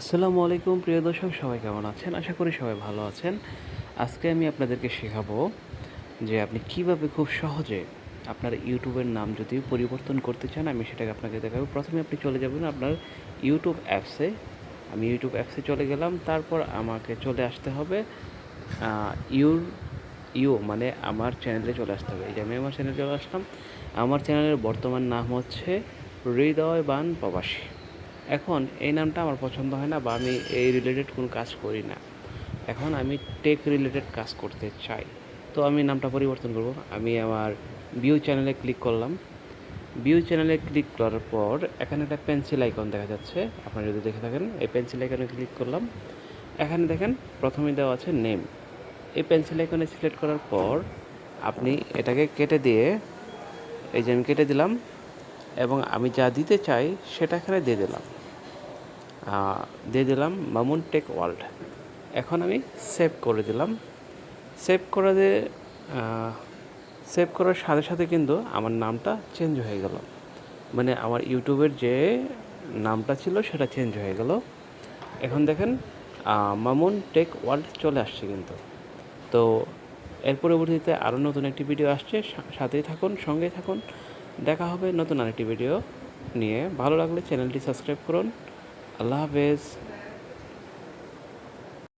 আসসালামু আলাইকুম, প্রিয় দর্শক, সবাই কেমন আছেন? আশা করি সবাই ভালো আছেন। আজকে আমি আপনাদেরকে শেখাবো যে আপনি কীভাবে খুব সহজে আপনার ইউটিউবের নাম যদি পরিবর্তন করতে চান, আমি সেটাকে আপনাকে দেখাবো। প্রথমে আপনি চলে যাবেন আপনার ইউটিউব অ্যাপসে। আমি ইউটিউব অ্যাপসে চলে গেলাম, তারপর আমাকে চলে আসতে হবে ইউর ইউ মানে আমার চ্যানেলে চলে আসতে হবে। এই যে আমি আমার চ্যানেলে চলে আসলাম। আমার চ্যানেলের বর্তমান নাম হচ্ছে হৃদয় বান প্রবাসী। এখন এই নামটা আমার পছন্দ হয় না বা আমি এই রিলেটেড কোনো কাজ করি না। এখন আমি টেক রিলেটেড কাজ করতে চাই। তো আমি নামটা পরিবর্তন করব। আমি আমার ভিউ চ্যানেলে ক্লিক করলাম। ভিউ চ্যানেলে ক্লিক করার পর এখানে একটা পেন্সিল আইকন দেখা যাচ্ছে। আপনারা যদি দেখে থাকেন, এই পেন্সিল আইকনে ক্লিক করলাম। এখানে দেখেন প্রথমে দেওয়া আছে নেম এই পেন্সিল আইকনে সিলেক্ট করার পর আপনি এটাকে কেটে দিয়ে, এই যে আমি কেটে দিলাম এবং আমি যা দিতে চাই সেটা এখানে দিয়ে দিলাম। দিয়ে দিলাম মামুন টেক ওয়ার্ল্ড। এখন আমি সেভ করে দিলাম। সেভ করে দিয়ে সেভ করার সাথে সাথে কিন্তু আমার নামটা চেঞ্জ হয়ে গেল। মানে আমার ইউটিউবের যে নামটা ছিল সেটা চেঞ্জ হয়ে গেল। এখন দেখেন মামুন টেক ওয়ার্ল্ড চলে আসছে কিন্তু। তো এর পরবর্তীতে আরও নতুন একটি ভিডিও আসছে। সাথেই থাকুন, সঙ্গেই থাকুন। দেখা হবে নতুন আরেকটি ভিডিও নিয়ে। ভালো লাগলে চ্যানেলটি সাবস্ক্রাইব করুন। love is